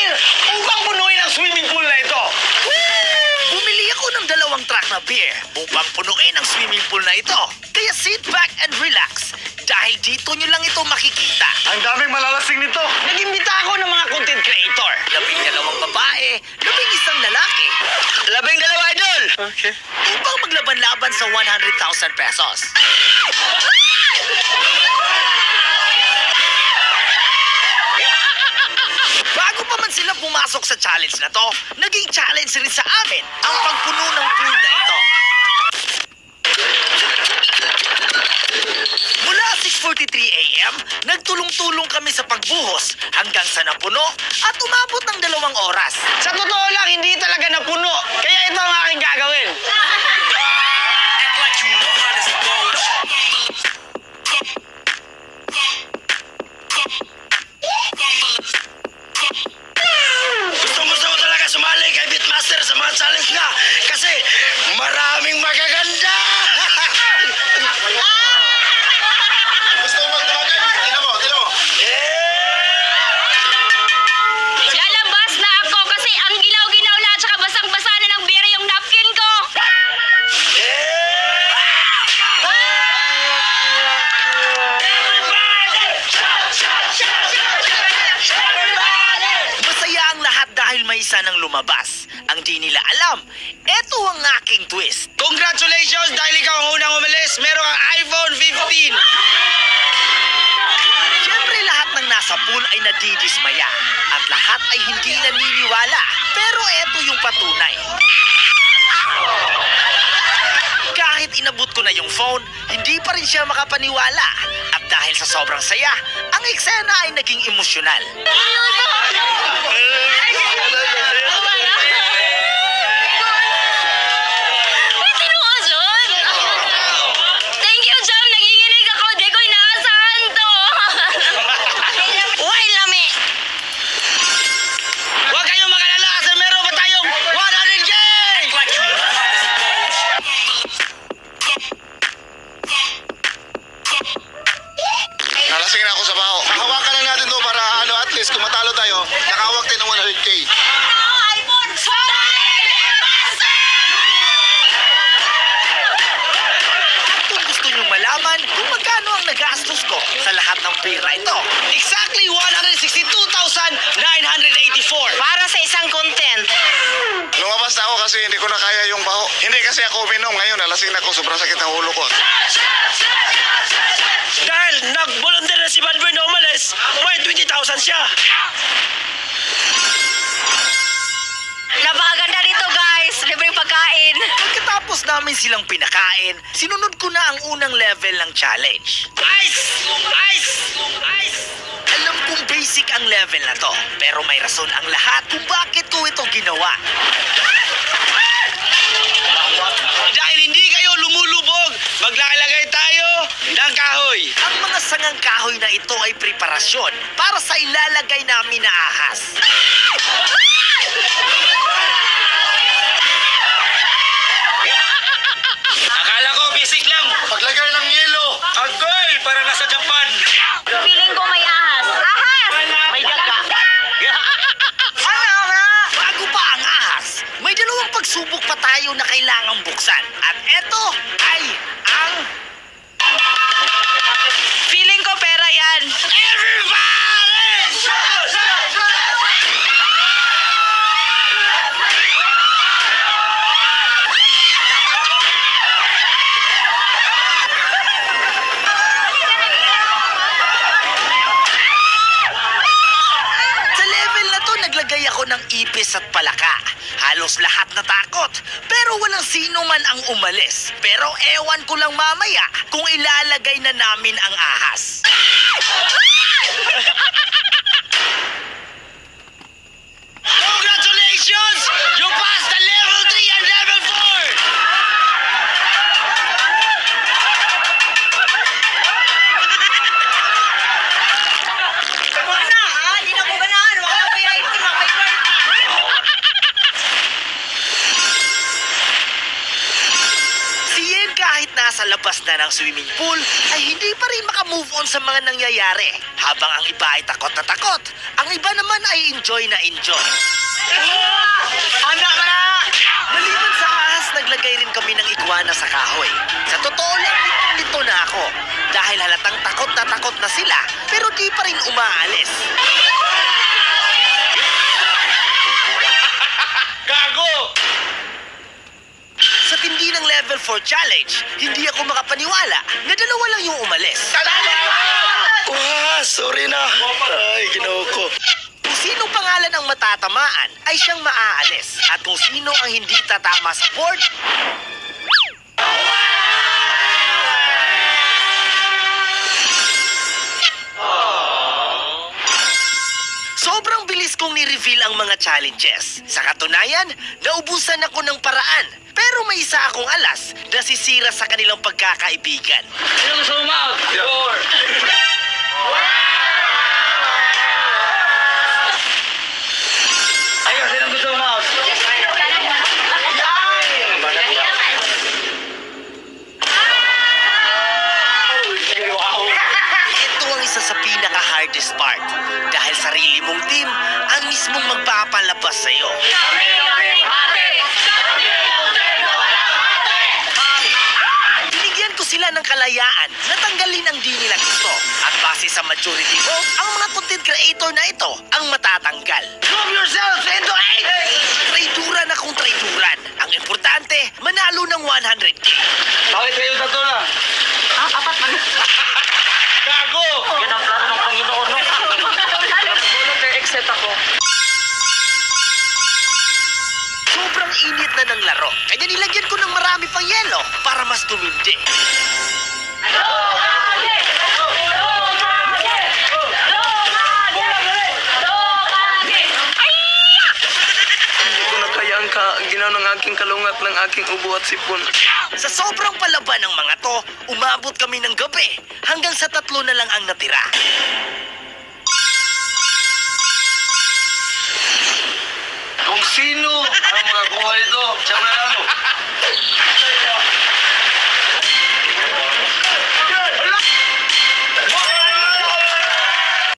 beer upang punuin ang swimming pool na ito. Bumili ako ng dalawang truck na beer upang punuin ang swimming pool na ito. Kaya sit back and relax dahil dito nyo lang ito makikita. Ang daming malalasing nito. Nag-imbita ako ng mga content creator. Labing dalawang babae, labing isang lalaki. Labing dalawa, idol! Okay. Upang maglaban-laban sa 100,000 pesos. pa man sila pumasok sa challenge na to, naging challenge rin sa amin ang pagpuno ng pool na ito. Mula 6.43 a.m., nagtulong-tulong kami sa pagbuhos hanggang sa napuno at umabot ng dalawang oras. Sa totoo lang, hindi talaga napuno. Kaya ito ang aking gagawin. Isa nang lumabas. Ang di nila alam, eto ang aking twist. Congratulations dahil ikaw ang unang umalis. Meron kang iPhone 15. Siyempre lahat ng nasa pool ay nadidismaya at lahat ay hindi naniniwala. Pero eto yung patunay. Kahit inabot ko na yung phone, hindi pa rin siya makapaniwala. At dahil sa sobrang saya, ang eksena ay naging emosyonal. Pera ito, Exactly 162,984. Para sa isang content. Lumabas na ako kasi hindi ko na kaya yung baho. Hindi kasi ako uminom ngayon, nalasing na ako, sobrang sakit ng ulo ko. Dahil nag-volunteer na si Banber na umalis, may 20,000 siya. Namin silang pinakain, sinunod ko na ang unang level ng challenge. Ice! Ice! Ice! Alam kong basic ang level na to, pero may rason ang lahat kung bakit ko ito ginawa. Dahil hindi kayo lumulubog, maglalagay tayo ng kahoy. Ang mga sangang kahoy na ito ay preparasyon para sa ilalagay namin na ahas. Akala ko basic lang. Paglagay ng yelo, Agoy! Para ipis at palaka. Halos lahat natakot. Pero walang sino man ang umalis. Pero ewan ko lang mamaya kung ilalagay na namin ang ahas. Congratulations! You passed the level 3 and level 4! Wala na, ha? Hindi na ko ganahan. Wala pa yung item. Ako Si Yen kahit nasa labas na ng swimming pool ay hindi pa rin makamove on sa mga nangyayari. Habang ang iba ay takot na takot, Ang iba naman ay enjoy na enjoy. Anak na! Maliban sa ahas, naglagay rin kami ng iguana sa kahoy. Sa totoo lang, litong-lito na ako. Dahil halatang takot na takot na sila, pero di pa rin umaalis. Level 4 challenge, hindi ako makapaniwala na dalawa lang yung umalis. Wah, sorry na. Ay, ginoo ko. Kung sino pangalan ang matatamaan ay siyang maaalis. At kung sino ang hindi tatama sa board, Sobrang bilis kong ni-reveal ang mga challenges. Sa katunayan, naubusan ako ng paraan. Pero may isa akong alas na sisira sa kanilang pagkakaibigan. Sino gusto umawag? Four. Ayun, sino gusto umawag? Ito ang isa sa pinaka-hardest part. Dahil sarili mong team ang mismong magpapalabas sa'yo. Kalayaan na tanggalin ang di nila gusto. At base sa majority vote, ang mga content creator na ito ang matatanggal. Prove yourself into eight! Traiduran akong traiduran. Ang importante, manalo ng 100k. Bakit kayo tatlo na? Ah, apat man. Gago! Yan ang plano ng Panginoon, no? Tulog kay exit ako. Sobrang init na ng laro. Kaya nilagyan ko ng marami pang yelo para mas tumindi. Ginaw ng aking kalungat ng aking ubo at sipon. Sa sobrang palaban ng mga to, umabot kami ng gabi hanggang sa tatlo na lang ang natira. Kung sino ang mga kuha ito, siya manalo.